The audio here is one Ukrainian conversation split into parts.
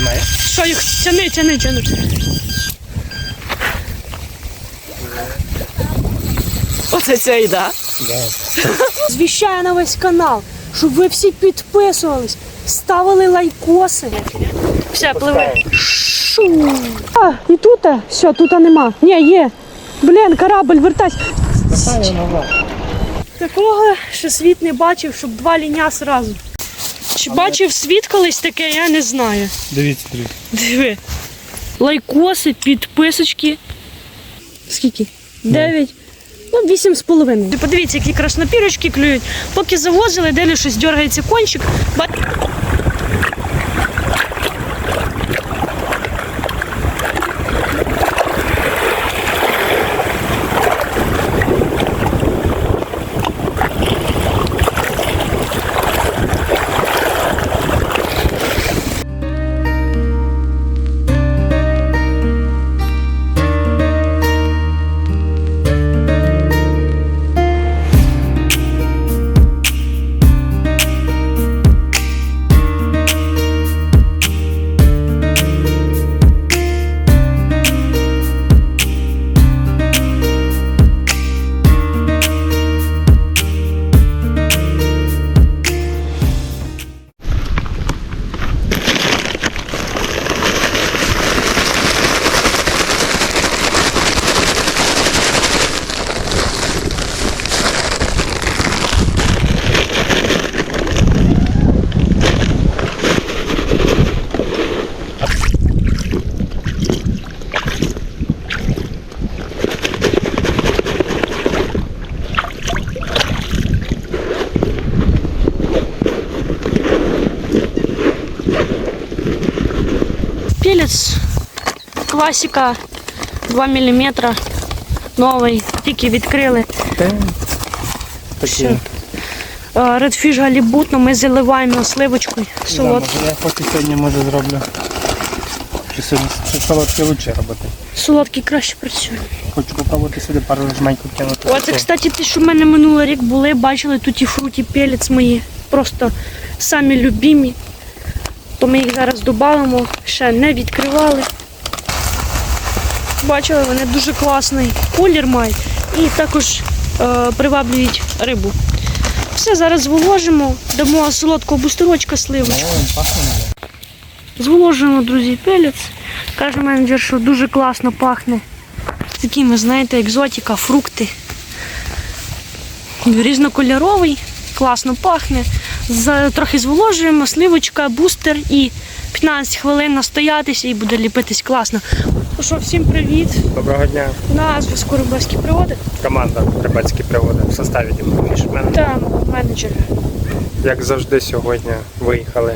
Знімаєш? Що їх тяни, тяни, тяни. Оце цей, да? Да. Звіщаю на весь канал, щоб ви всі підписувались, ставили лайкоси. Все, пливе. Шу. А, і тут? Все, тут нема. Ні, є. Блін, корабль, вертайся. Такого ще світ не бачив, щоб два ліня зразу. Чи бачив світ колись таке, я не знаю. Дивіться, дивіться. Диви. Лайкоси, підписочки. Скільки? Дев'ять. Ну, вісім з половиною. Подивіться, які краснопірочки клюють. Поки завозили, далі щось дергається кончик. Ба- Класика 2 мм. Новий. Тільки відкрили. Такі. Все. Е, Redfish галібут, ну ми заливаємо сливочкою може, я поки сьогодні може зроблю. Сьогодні солодке лучше робити. Солодкий краще працює. Хочу попробувати сюди пару жменьку кинути. Оце, кстати, ті, що в мене минулий рік були, бачили тут і фруті пелець мої. Просто самі любимі. То ми їх зараз додамо, ще не відкривали. Бачили, вони дуже класний колір мають і також е, приваблюють рибу. Все, зараз зволожимо, дамо солодкого бустерочка сливочку. Зволожуємо, друзі, пелець. Каже менеджер, що дуже класно пахне. Такими, знаєте, екзотика, фрукти. Різнокольоровий, класно пахне. Трохи зволожуємо, сливочка, бустер і 15 хвилин настоятися і буде ліпитись класно. Ну що, всім привіт. Доброго дня. На зв'язку Рибальські приводи. Команда Рибацькі приводи в составі Дімфішмен. Там менеджер. Як завжди, сьогодні виїхали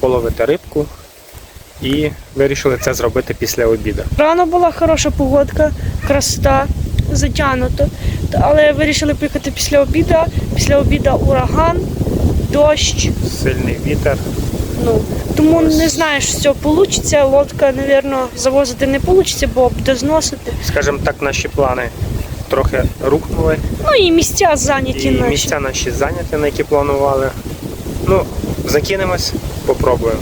половити рибку і вирішили це зробити після обіду. Рано була хороша погодка, красота, затягнуто. Але вирішили поїхати після обіду. Після обіду ураган, дощ. Сильний вітер. Ну, тому не знаю, що вийде. Лодка, мабуть, завозити не вийде, бо буде зносити. Скажімо так, наші плани трохи рухнули. Ну і місця зайняті І наші. місця наші зайняті, на які планували. Ну, закинемось, попробуємо.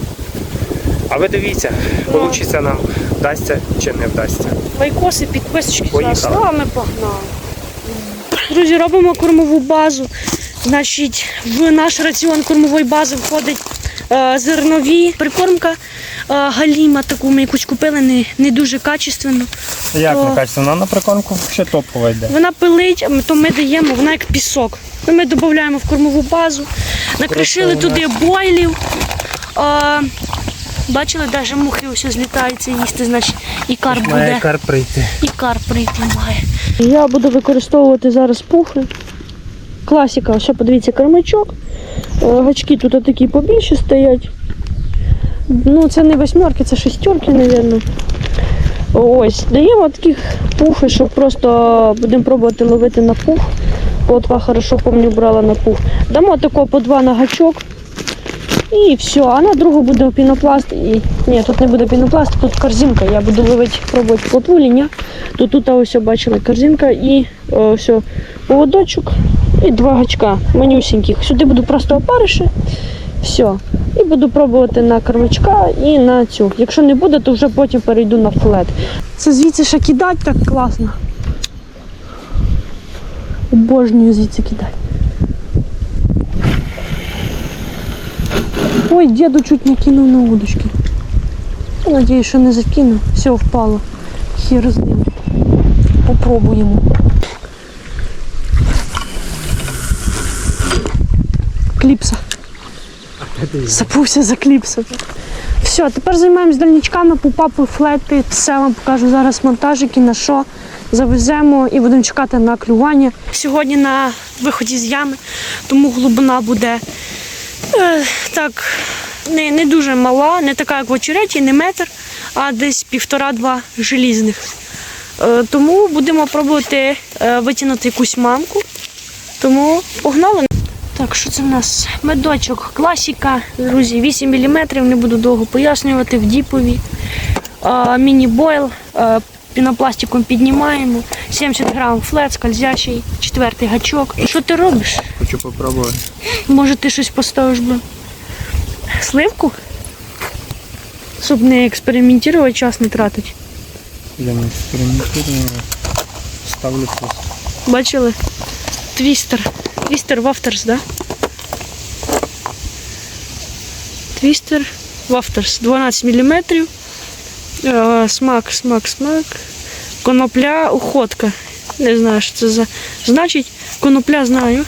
А ви дивіться, Ну. вийде нам, вдасться чи не вдасться. Лайкоси, підписочки. Поїхали. з вами погнали. Друзі, робимо кормову базу. Значить, в наш раціон кормової бази входить зернові прикормка е, галіма, таку ми якусь купили не, не дуже качественну. Як То- не качественно? на приконку ще топова йде. Вона пилить, а то ми даємо, вона як пісок. Ну, Ми додаємо в кормову базу, накришили туди бойлів. А, бачили, навіть мухи ось злітаються їсти, значить і карп Має буде. кар прийти. І карп прийти має. Я буду використовувати зараз пуфи. Класика, ось подивіться, кермачок. Е, Гачки тут такі побільше стоять. Ну, це не восьмерки, це шестерки, мабуть. Ось, даємо таких пуфи, щоб просто будемо пробувати ловити на пух. По два хорошо помню, брала на пух. Дамо тако по два на гачок. І все, а на другу буде пінопласт. І... Ні, тут не буде пінопласт, тут корзинка. Я буду ловити, пробувати плотву ліня. То тут ось бачили корзинка і о, все, поводочок і два гачка манюсеньких. Сюди буду просто опариші. Все. І буду пробувати на кормачка і на цю. Якщо не буде, то вже потім перейду на флет. Це звідси ще кидати так класно. Обожнюю звідси кидати. Ой, діду чуть не кинув на удочки. Надіюсь, що не закинув. Все, впало. Хір з ним. Попробуємо. Кліпса. Забувся за кліпсом. Все, тепер займаємось дальничками, пупапи, флети. Все вам покажу зараз монтажики, на що завеземо і будемо чекати на клювання. Сьогодні на виході з ями, тому глибина буде е, так не, не дуже мала, не така, як в очереті, не метр, а десь півтора-два желізних. Е, тому будемо пробувати е, витягнути якусь мамку. Тому погнали. Так, що це в нас? Медочок, класіка, друзі, 8 мм, не буду довго пояснювати, в діпові. Міні-бойл, пінопластиком піднімаємо. 70 грам флет, скользячий, четвертий гачок. Що ти робиш? Хочу попробувати. Може ти щось поставиш би? Сливку? Щоб не експериментувати, час не тратити. Я не експериментую, ставлю просто. Бачили? Твістер. Твістер Вафтерс, да? Твістер Вафтерс. 12 мм. Е, Смак, смак, смак. Конопля, уходка. Не знаю, що це за. Значить, конопля знаю,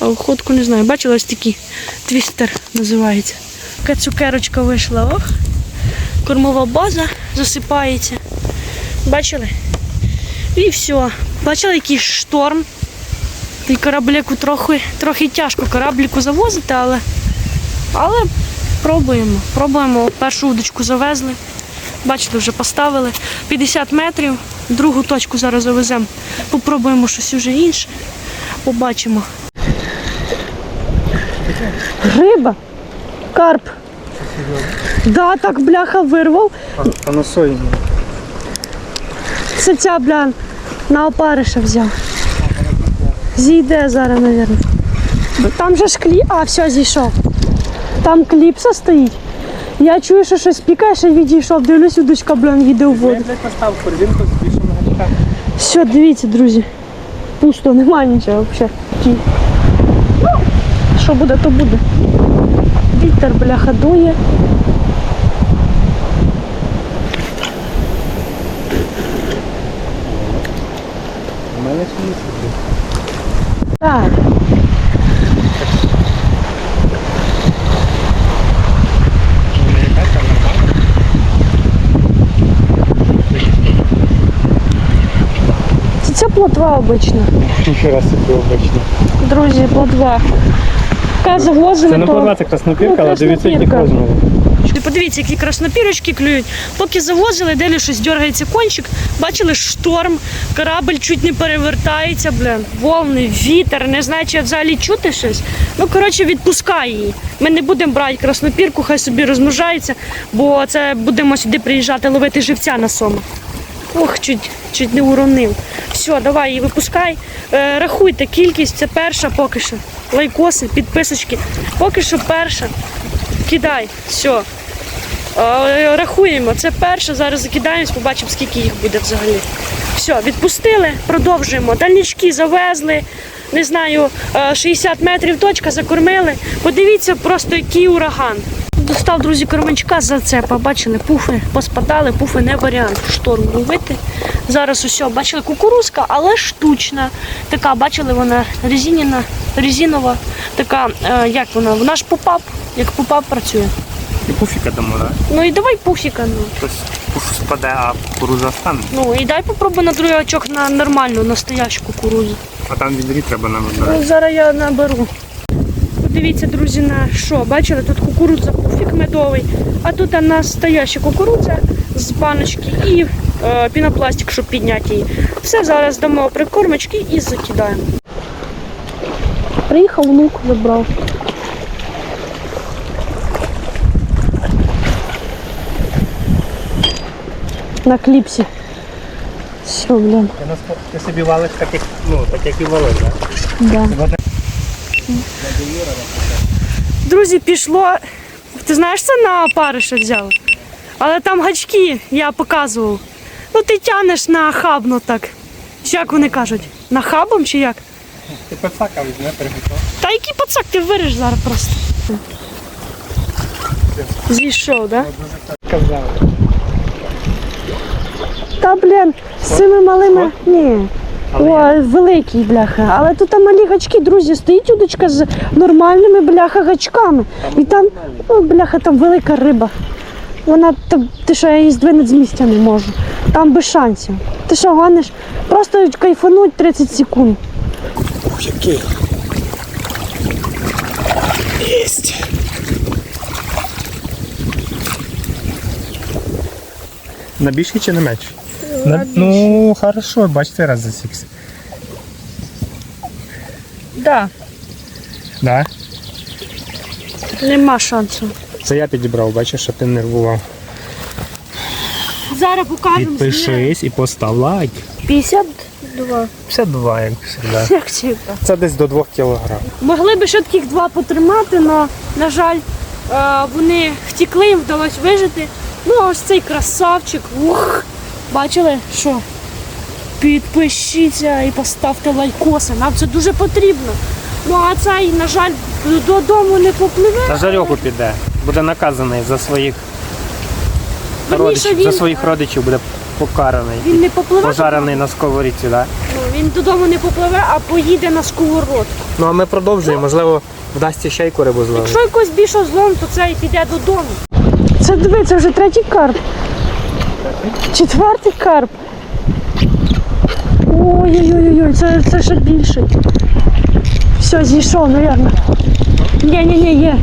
а уходку не знаю. Бачила ось такі. Твістер називається. Така цукерочка вийшла. Ох. Кормова база засипається. Бачили? І все. Бачили, який шторм. І кораблику трохи, трохи тяжко кораблику завозити, але, але пробуємо. Пробуємо. Першу удочку завезли. Бачите, вже поставили. 50 метрів. Другу точку зараз завеземо. Попробуємо щось вже інше. Побачимо. Риба. Карп. Да, так бляха вирвав. А, а на сої? Це ця, бля, на опариша взяв. Зійде зараз, мабуть. Там же ж клі... А, все, зійшов. Там кліпса стоїть. Я чую, що щось пікає, ще відійшов. Дивлюсь, удочка, блін, їде у воду. Корзинку з. Все, дивіться, друзі. Пусто, немає нічого взагалі. Ну, що буде, то буде. Вітер, бляха, дує. У мене сумісний. Так. Це, це плотва обична. Ніхера собі обично. Друзі, плотва. Яка завозили, Це не плава, це краснопірка, Ну, але дивіться, які краснопірка. Розміри. Подивіться, які краснопірочки клюють. Поки завозили, далі щось дергається кончик. Бачили шторм, корабль чуть не перевертається, блин. Волни, вітер, не знаю, чи взагалі чути щось. Ну, коротше, відпускай її. Ми не будемо брати краснопірку, хай собі розмножається, бо це будемо сюди приїжджати ловити живця на сома. Ох, чуть, чуть не уронив. Все, давай її випускай. Е, рахуйте кількість, це перша поки що. Лайкоси, підписочки. Поки що перша. Кидай, все. Е, Рахуємо, це перше, зараз закидаємось, побачимо, скільки їх буде взагалі. Все, відпустили, продовжуємо. Дальнички завезли, не знаю, е, 60 метрів точка, закормили. Подивіться просто, який ураган. Достав, друзі, кормачка з зацепа. Бачили, пуфи поспадали, пуфи не варіант шторм ловити. Зараз усе, бачили, кукурузка, але штучна. Така, бачили, вона резиніна, резинова, така, е, як вона, вона ж попап, як попап працює. І пуфіка дамо, так? Ну і давай пуфіка. Ну. Тобто пуф спаде, а кукуруза стане. ну і дай попробуй на другий очок на нормальну, настоящу кукурузу. А там відрі треба нам Ну, вибирати. зараз я наберу. Подивіться, друзі, на що? Бачили, тут кукурудза пуфік медовий, а тут настояща кукурудза з баночки і е, пінопластик, щоб підняти її. Все зараз дамо прикормочки і закидаємо. Приїхав внук, забрав. На кліпсі. Все, блін. Ти собі валиш так, як, ну, так, як і валиш, так? Да. Друзі, пішло Ти знаєш, це на опариша взяла. Але там гачки я показував. Ну ти тянеш на хабно так. Чи як вони кажуть? На хабом чи як? Ти пацака візьме, приготов. Та який пацак ти виріж зараз просто. Зійшов, так? Да? Казали. Та блін, з цими малими. Ні. О, великий бляха. Але тут там малі гачки, друзі, стоїть удочка з нормальними бляха гачками. І там, ну, бляха, там велика риба. Вона ти що я її здвинути з місця не можу. Там без шансів. Ти що гониш? Просто кайфануть 30 секунд. Ух, який. Єсть. На більший чи на менший? На, ну, хорошо, бачите, раз засікся. Да. Да? Нема шансу. Це я підібрав, бачиш, щоб ти не нервував. Зараз покажемо. Підпишись і постав лайк. 52. 52, як завжди. Як типа. Це десь до 2 кг. Могли би ще таких два потримати, але, на жаль, е, вони втікли, їм вдалося вижити. Ну, а ось цей красавчик. Ух! Бачили, що? Підпишіться і поставте лайкоси. Нам це дуже потрібно. Ну а цей, на жаль, додому не попливе. На жарьоху піде. Буде наказаний за своїх родичів. він, За своїх родичів буде покараний. він не попливе. Пожарений на сковорідці, так? Да? Ну, він додому не попливе, а поїде на сковородку. Ну а ми продовжуємо, можливо, вдасться ще й рибу зловити. Якщо якось більше злом, то цей піде додому. Це диви, це вже третій карп. Четвертий карп. Ой-ой-ой, це, це ще більший. Все, зійшов, мабуть. Ні-ні-ні, є.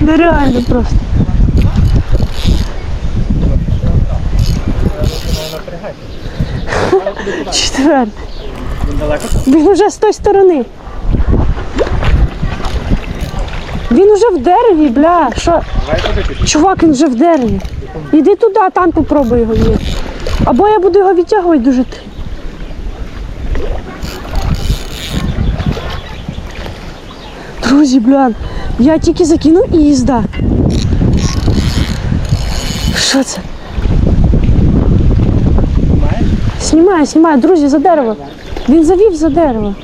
Нереально просто. Четвертий. Він уже з тої сторони. Він уже в дереві, бля. Що? Чувак, він вже в дереві. Іди туди, там попробуй його є. Або я буду його відтягувати дуже. Друзі, бля, я тільки закинув і їзда. Що це? Знімаю, знімаю, друзі, за дерево. Він завів за дерево.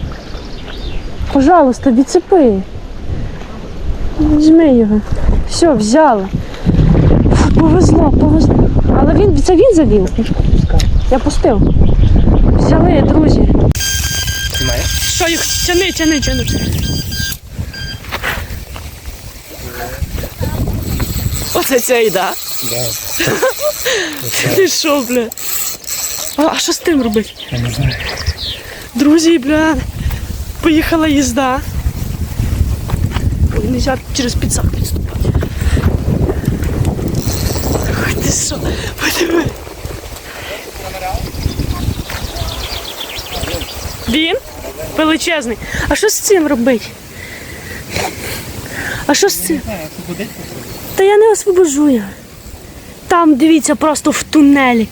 Пожалуйста, відцепи. Візьми його. Все, взяла. Фу, повезло, повезло. Але він це він завів. Я пустив. Взяли, друзі. Що їх тяни, тяни, тяни. Оце цей, да? Ти що, бля? А, а що з тим робити? Я не знаю. Друзі, бля, поїхала їзда. Ой, нельзя через підсак підступати. Ой, ти що? Подиви. Він? Величезний. А що з цим робити? А що з цим? Та я не освобожу його. Там, дивіться, просто в тунелі.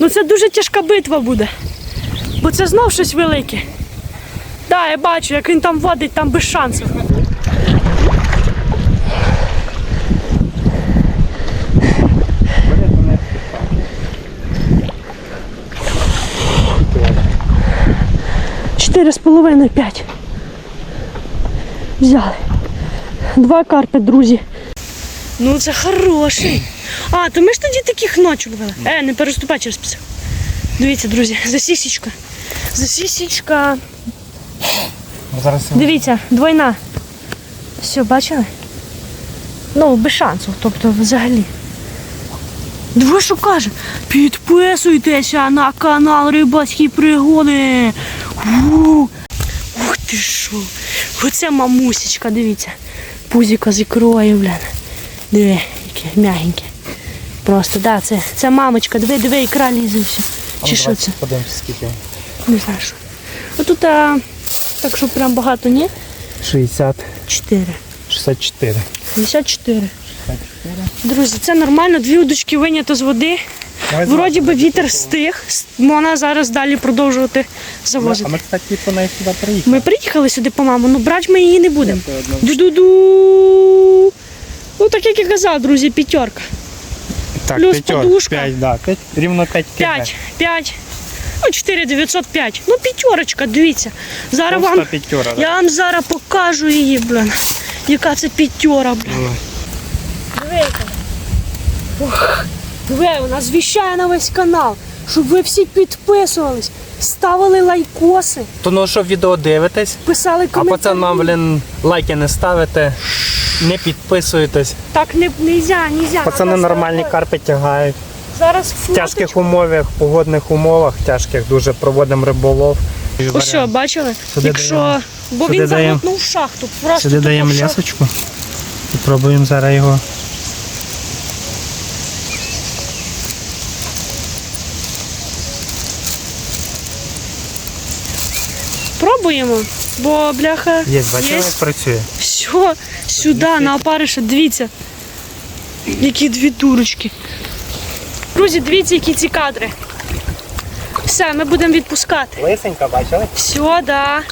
Ну це дуже тяжка битва буде. Бо це знов щось велике. Так, да, я бачу, як він там водить, там без шансів. Чотири з половиною, п'ять. Взяли. Два карпи, друзі. Ну це хороший. А, то ми ж тоді таких ночі ловили. Е, не переступай через пісок. Дивіться, друзі, засісічка. Засісічка. Зараз Дивіться, двойна. Все, бачили? Ну, без шансу, тобто взагалі. Диви, що каже? Підписуйтеся на канал Рибацькі пригоди. Ух ти що. Оце мамусечка, дивіться. Пузіка з ікрою, блін. Диви, яке м'ягеньке. Просто, да, це, це мамочка, диви, диви, ікра лізе все. Чи що це? Подивимося, скільки. Не знаю що. Отут, а, так що прям багато, ні? 60, 4. 64. 54. Друзі, це нормально, дві удочки вийнято з води. Давай Вроді би вітер стих, с- можна зараз далі продовжувати А завозити. ми, кстати, по неї сюди приїхали. Ми приїхали сюди по маму, ну брати ми її не будемо. Ду-ду-ду. Ну так як я казав, друзі, п'ятерка. Так, Плюс п'ятьор, подушка. П'ять, да, п'ять, рівно 5 П'ять, п'ять. Ну, 4905. Ну, п'ятерочка, дивіться. Зараз Просто вам, п'ятьора, да? я вам зараз покажу її, блін. Яка це п'ятьора, блін. Ну, Дивіться. Ох, диви, вона звіщає на весь канал, щоб ви всі підписувались, ставили лайкоси, То ну що відео дивитесь, писали а коментарі. пацанам, блін, лайки не ставите, не підписуєтесь. Так не нельзя, нельзя. Пацани Надо нормальні ставити. карпи тягають. Зараз В тяжких умовах, погодних умовах, тяжких дуже проводимо риболов. Ось що, бачили? Сюди Якщо. даємо- Бо сюди він даємо- шахту. Просто Сюди тупо даємо шахту. лісочку і пробуємо зараз його. Пробуємо, бо бляха. Є, бачили, як працює. Все, сюди, на опариша, дивіться. Які дві дурочки. Друзі, дивіться, які ці кадри. Все, ми будемо відпускати. Лисенька, бачили? Все, да.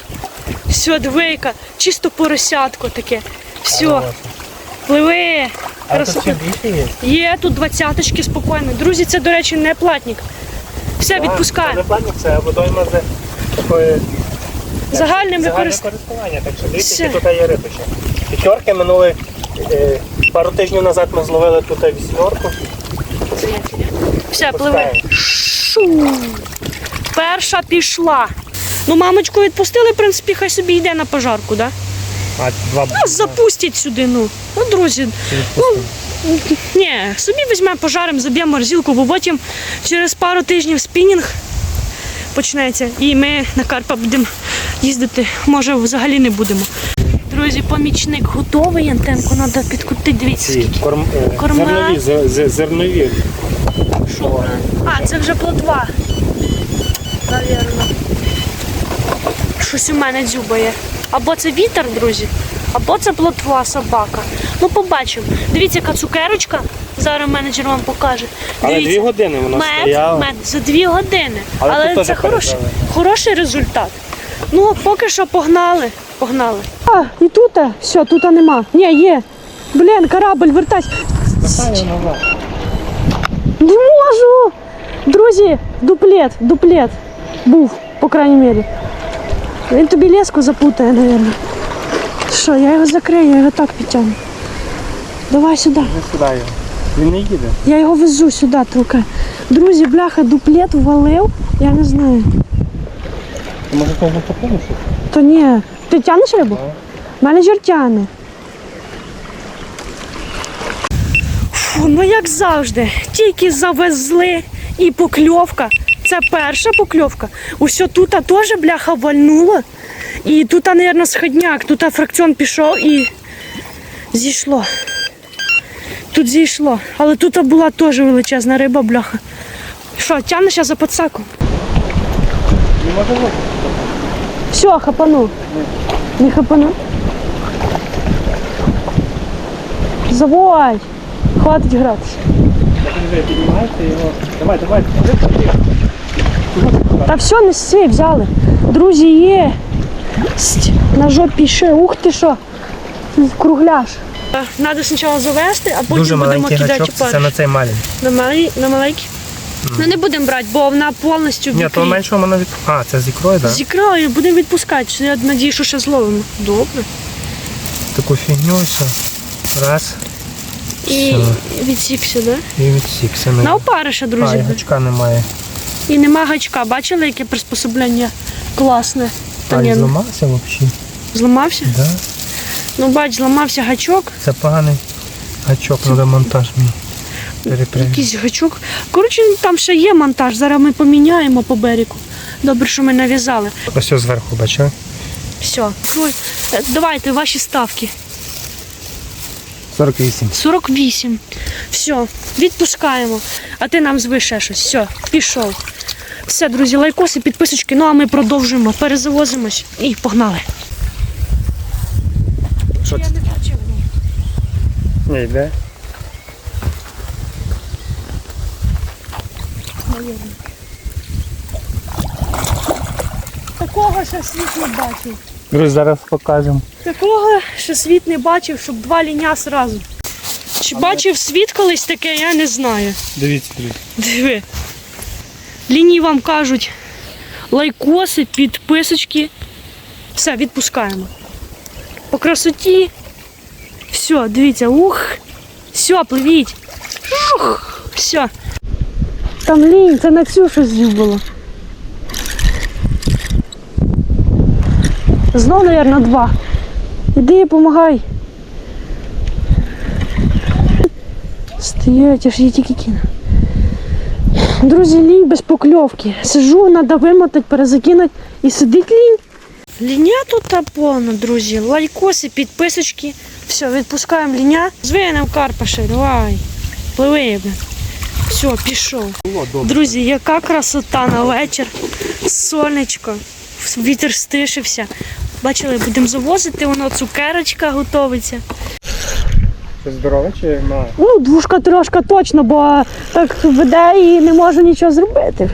Все, двійка. Чисто поросятко таке. Все, пливи. Красота. є? Є тут двадцяточки спокійно. Друзі, це, до речі, не платник. Все, Це не платник, це водойма з такої Загальним загальне користування. Так що дивіться, які тут є риби ще. П'ятерки минули е, пару тижнів назад ми зловили тут вісьмерку. Все. Шу. Перша пішла. Ну, мамочку відпустили, в принципі, хай собі йде на пожарку, да? А два Нас запустять сюди, ну. Ну, друзі, ну, ні, собі візьмемо пожаримо, заб'ємо морзилку, бо потім через пару тижнів спінінг почнеться, і ми на Карпа будемо їздити. Може, взагалі не будемо. Друзі, помічник готовий, антенку треба підкрутити, дивіться, скільки. корм, е, Корма. зернові, зе- зе- зернові. Що? А, це вже плотва. Навірно. Щось у мене дзюбає. Або це вітер, друзі, або це плотва собака. Ну, побачимо. Дивіться, яка цукерочка. Зараз менеджер вам покаже. Але Дивіться. дві години вона Мед, стояла. мед за дві години. Але Але, це хороший, хороший результат. Ну, поки що погнали. Погнали. А, і тут, все, тут нема. Ні, є. Блін, корабль, вертайся. Не можу! Друзі, дуплет, дуплет. Був, по крайній мірі. Він тобі леску запутає, мабуть. Що, я його закрию, я його так підтягну. Давай сюди. Не сюди його. Він не їде. Я його везу сюди трохи. Друзі, бляха, дуплет ввалив, я не знаю. Ти може кого попомиш? То ні. Ти тягнеш рибу? Менеджер тягне. Фу, ну як завжди, тільки завезли і покльовка. Це перша покльовка. Усе тут теж бляха вальнуло. І тут, мабуть, сходняк, тут фракціон пішов і зійшло. Тут зійшло. Але тут була теж величезна риба, бляха. Що, тягнеш за подсаку? Все, хапану. Не хапану. Заводь. Хватить гратися. Давай, давай. Та все, не сси, взяли. Друзі, є. На жопі ще. Ух ти що. Кругляш. Треба спочатку завести, а потім Дуже будемо маленький кидати гачок, це на цей маленький. На, малі... на маленький? Ну не будемо брати, бо вона повністю Ні, то меншого воно від... А, це з ікрою, так? З ікрою будемо відпускати. Я надію, що ще зловимо. Добре. Таку фігню все. Раз. І відсікся, да? І відсікся. На На... опариша, А, друзі. і гачка немає. І нема гачка. Бачили, яке приспособлення класне? Та А, і ну, зламався взагалі. зламався? Да? Ну, бач, зламався гачок. Це поганий гачок, треба монтаж мій. Якийсь гачок. Коротше, там ще є монтаж. Зараз ми поміняємо по берегу. Добре, що ми нав'язали. Ось зверху, бачили? Все. Давайте ваші ставки. 48. 48. Все, відпускаємо. А ти нам зви ще щось. Все, пішов. Все, друзі, лайкоси, підписочки. Ну а ми продовжуємо, перезавозимось і погнали що? Я не бачив ні. Не йде. Такого ще світ не бачив. Друзі, зараз покажемо. Такого ще світ не бачив, щоб два ліня зразу. Чи Але... бачив світ колись таке, я не знаю. Дивіться, друзі. Диви. Лінії вам кажуть лайкоси, підписочки. Все, відпускаємо. По красоті. Все, дивіться, ух. Все, пливіть. Ух, все. Там лінь, це на Ксюшу злів було. Знов, мабуть, два. Іди, помагай. Стоять, аж я тільки кину. Друзі, лінь без покльовки. Сижу, треба вимотати, перезакинути і сидить лінь. Ліня тут та повна, друзі. Лайкоси, підписочки. Все, відпускаємо ліня. Звинем карпаша, давай. Пливи. Все, пішов. Друзі, яка красота на вечір. Сонечко. Вітер стишився. Бачили, будемо завозити, воно цукерочка готовиться. Це здорове чи має? Ну, двушка трошка точно, бо так веде і не може нічого зробити.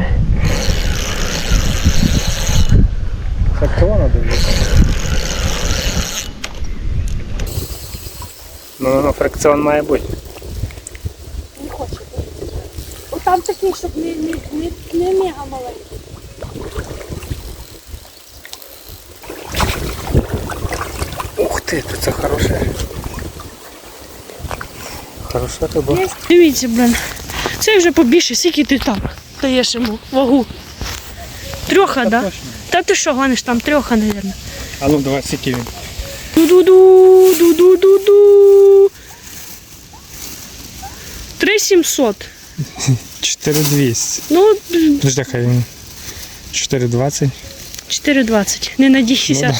Так вона дивиться. Ну, ну, ну, фрикціон має бути. Не хоче. Там такий, щоб не, не, не, не мега маленький. Ух ти, то це хороше. Хороша риба. Є. Дивіться, блин. Це вже побільше, скільки ти там даєш йому вагу. Трьоха, так? Да? Та ти що гониш там трьоха, мабуть. А ну давай сіки він. Ду-ду-ду, ду-ду-ду-ду. 3700. 4200. Ну, Подожди, хай він. 420. 4,20. Не надійся.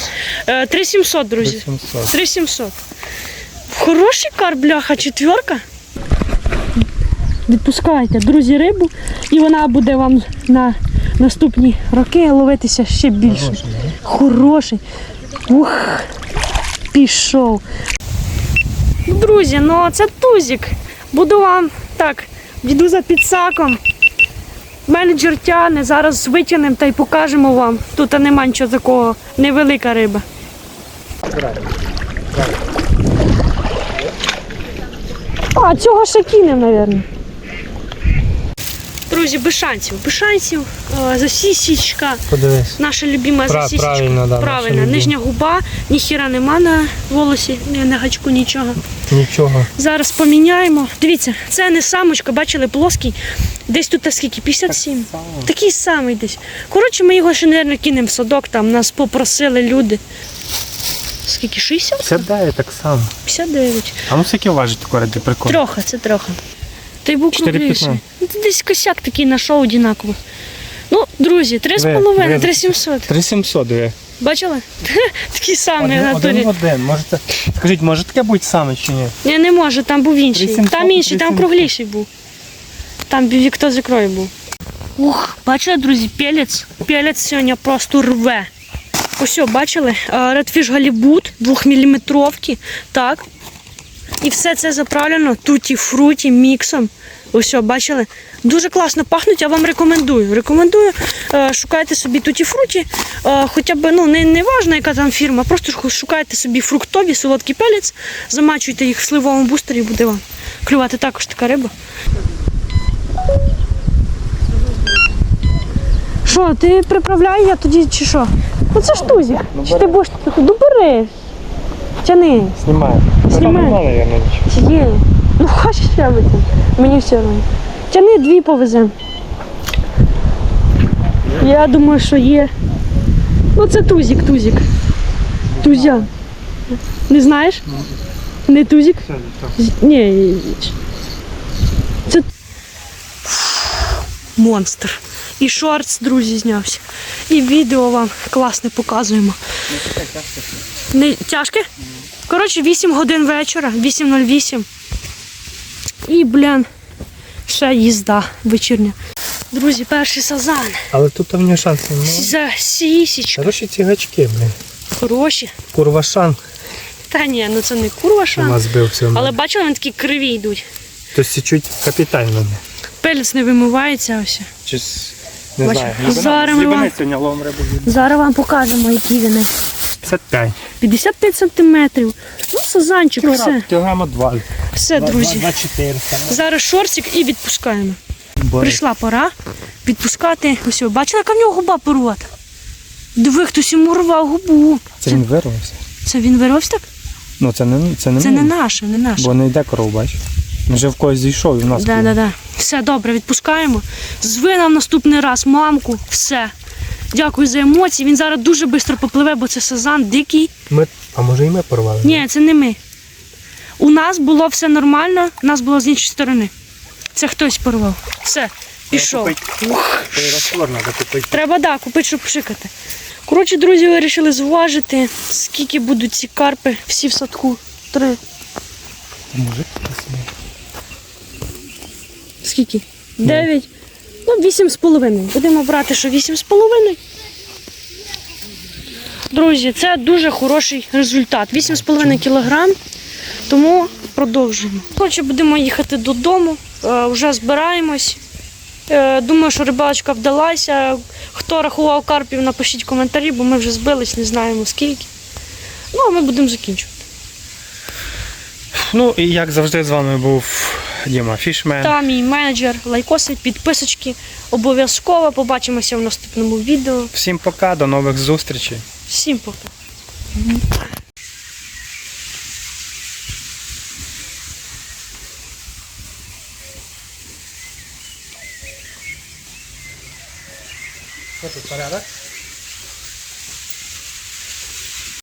Е, 3700, друзі. 800. 3700. Хороший кар, бляха, четверка. Відпускайте, друзі, рибу, і вона буде вам на наступні роки ловитися ще більше. Хороший. Ух, пішов. Друзі, ну це тузик. Буду вам так, йду за підсаком. Менеджер тяне, зараз витягнемо та й покажемо вам. Тут нема нічого такого, невелика риба. А, цього ще кинемо, мабуть. Друзі, без шансів. Без шансів. Е, Засісічка. Подивись. Наша любима Пра- засісічка. правильно, да, Правильно. Нижня губа, ніхіра нема на волосі, на гачку, нічого. Нічого. Зараз поміняємо. Дивіться, це не самочка, бачили, плоский. Десь тут скільки? 57. Такий самий десь. Коротше, ми його ще, мабуть, кинемо в садок, там нас попросили люди. Скільки? 60? Це дає так само. 59. А ну скільки важить таке ради прикол? Трохи, це трохи. Та й був 4,15. кругліший. Ну, ти Десь косяк такий знайшов однаково. Ну, друзі, 3,5, 3,700. 3700 диви. Бачили? Такий самий Один, один в один. Може це... Скажіть, може таке бути саме чи ні? Ні, не може, там був інший. 3,700, Там інший, там кругліший був. Там вікто з ікрою був. Ух, бачили, друзі, пелець. Пелець сьогодні просто рве. Ось, бачили? Redfish Голлівуд, 2-мм, так. І все це заправлено туті-фруті міксом. Ось, бачили? Дуже класно пахнуть, я вам рекомендую. Рекомендую, е, шукайте собі туті-фруті, е, хоча б ну, не, не важно, яка там фірма, просто шукайте собі фруктові, солодкий пелець, замачуйте їх в сливовому бустері буде вам клювати також така риба. Що, ти приправляй, я тоді чи що? Ну це ж тузик. Чи ти будеш трохи? Тяни. Знімаю. Знімаю. Нема, мабуть, нічого. Чи є? Ну хочеш я витягну. Мені все одно. Тяни дві повеземо. Я думаю, що є. Ну це тузик, тузик. Тузя. Не знаєш? Не тузик? З- Ні. Це монстр. І шортс, друзі, знявся. І відео вам класне показуємо. Не тяжке? Коротше, 8 годин вечора, 8.08. І, блін, ще їзда вечірня. Друзі, перший сазан. Але тут там не шанси. Ну, За сісічка. хороші ці гачки, блін. Хороші. Курвашан. Та ні, ну це не курва Ума шан. збив все. Але бачили, вони такі криві йдуть. То січуть капітально. Пелець не вимивається ось. Чи Не Бачу. знаю. Зараз. Зараз вам покажемо, які вони. 55. 55 сантиметрів. Ну, сазанчик, все. Кілограма 2. Все, друзі. 400. Зараз шорсик і відпускаємо. Прийшла пора відпускати. Ось, ви бачили, яка в нього губа порвата? Диви, хтось йому рвав губу. Це він вирвався. Це він вирвався так? Ну це не це не, Це не наше, не наше. бо не йде кров, бачиш. Він вже в когось зійшов і в нас. Да, да, да. Все добре, відпускаємо. Зви нам наступний раз мамку. Все. Дякую за емоції. Він зараз дуже швидко попливе, бо це сазан дикий. Ми, а може і ми порвали? Ні, це не ми. У нас було все нормально, у нас було з іншої сторони. Це хтось порвав. Все, пішов. Треба да, купити, щоб пшикати. Коротше, друзі, вирішили зважити, скільки будуть ці карпи всі в садку. Три. Може? Скільки? Дев'ять. Ну, вісім з половиною. Будемо брати, що вісім з половиною. Друзі, це дуже хороший результат. Вісім з половиною кілограм. Тому продовжуємо. Коротше, будемо їхати додому. Е, вже збираємось. Е, думаю, що рибалочка вдалася. Хто рахував карпів, напишіть коментарі, бо ми вже збились, не знаємо скільки. Ну, а ми будемо закінчувати. Ну і як завжди з вами був Діма Фішмен. Та мій менеджер, лайкоси, підписочки. Обов'язково побачимося в наступному відео. Всім пока, до нових зустрічей. Всім пока. Що тут порядок?